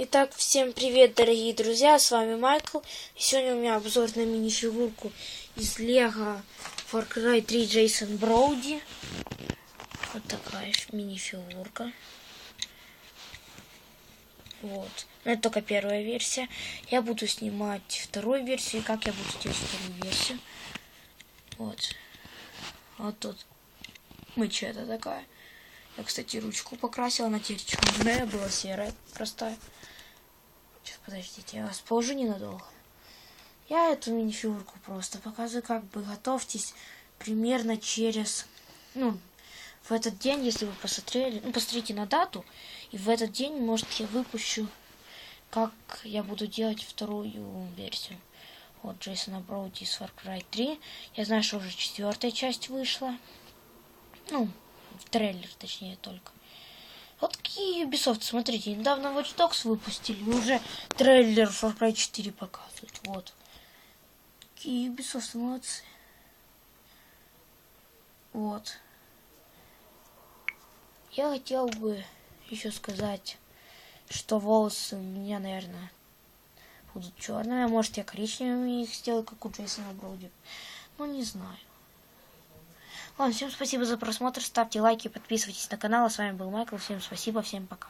Итак, всем привет, дорогие друзья, с вами Майкл. И сегодня у меня обзор на мини-фигурку из Лего Far Cry 3 Джейсон Броуди. Вот такая мини-фигурка. Вот. Но это только первая версия. Я буду снимать вторую версию. Как я буду делать вторую версию. Вот. Вот тут мычета такая. Я, кстати, ручку покрасила, она теперь черная, была серая, простая. Сейчас, подождите, я вас положу ненадолго. Я эту мини-фигурку просто показываю, как бы готовьтесь примерно через, ну, в этот день, если вы посмотрели, ну, посмотрите на дату, и в этот день, может, я выпущу, как я буду делать вторую версию. Вот Джейсона Броуди из Far Cry 3. Я знаю, что уже четвертая часть вышла. Ну, трейлер, точнее, только. Вот какие Ubisoft, смотрите, недавно Watch Dogs выпустили, уже трейлер Far Cry 4 показывают, вот. Какие Ubisoft молодцы. Вот. Я хотел бы еще сказать, что волосы у меня, наверное, будут черные. А может, я коричневыми их сделаю, как у Джейсона Броуди. Ну, не знаю. Ладно, всем спасибо за просмотр. Ставьте лайки, подписывайтесь на канал. А с вами был Майкл. Всем спасибо, всем пока.